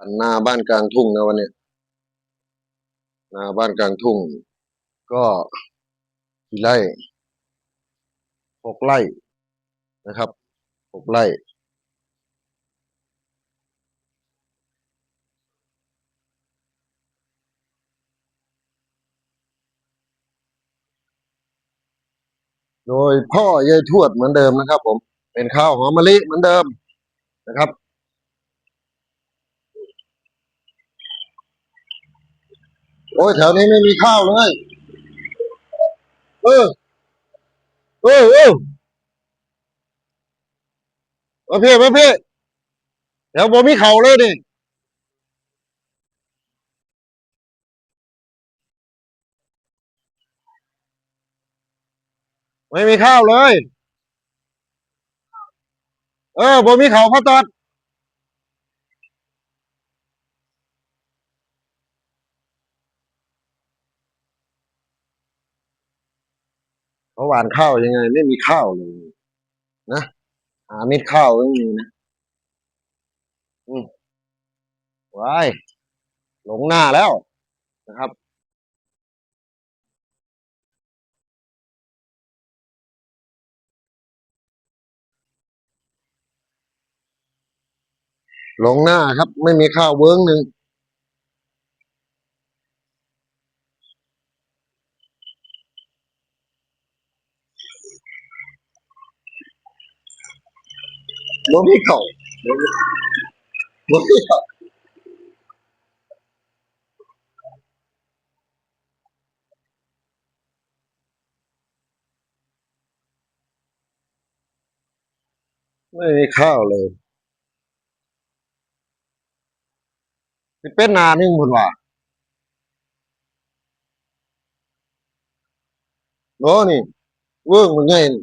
ปั่นนาบ้านกลางทุ่งนะวันนี้ยนาบ้านกลางทุ่ง ก็กี่ไร่หกไร่นะครับหกไร่โดยพ่อยายทวดเหมือนเดิมนะครับ ผม เป็นข้าวหอมมะลิเหมือนเดิมนะครับ โอ้ยแถวนี้ไม่มีข้าวเลย เออ เออเออมาพี่มาพี่แถวบ่มีเข้าเลยดิไม่มีข้าวเลย เออบ่มีเขาพ่อตอด เขาหวานข้าวยังไง ไม่มีข้าวเลย นะหาเม็ดข้าวไม่มีนะอืมว้ายหลงหน้าแล้วนะครับหลงหน้าครับ ไม่มีข้าวเวิ้งหนึ่ง บ่มีเข้าบ่มีบ่มีเข้าไม่มีข้าวเลยสิเป็นนานึงพุ่นว่าโน่นี่เวิ้งมันไงนี่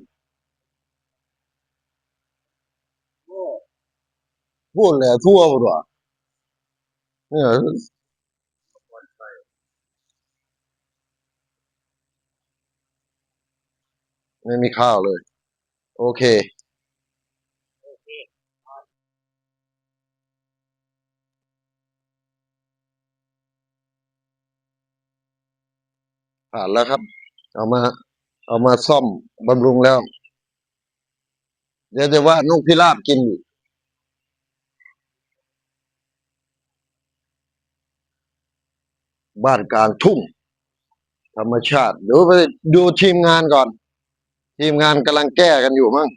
พูดแหละทั่วพุ่นว่าเนี่ยไม่มีข้าวเลย โอเคผ่านแล้วครับ เอามา เอามาซ่อมบำรุงแล้ว เดี๋ยวจะว่านุ่งพิราบกินอยู่ บ้านกลางทุ่ง ธรรมชาติเดี๋ยวไปดูทีมงานก่อน ทีมงานกำลังแก้กันอยู่มั้ง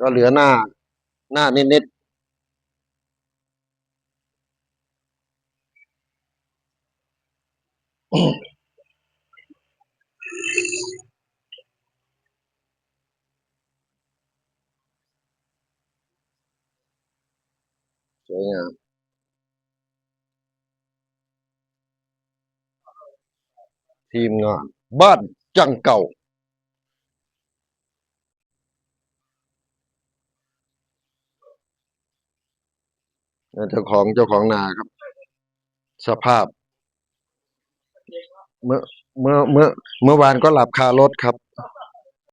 ก็เหลือหน้า หน้านิดๆสวยงาม ทีมงานบ้านจังเก่า เจ้าของเจ้าของนาครับ สภาพ เมื่อเมื่อเมื่อเมื่อวานก็หลับคารถครับ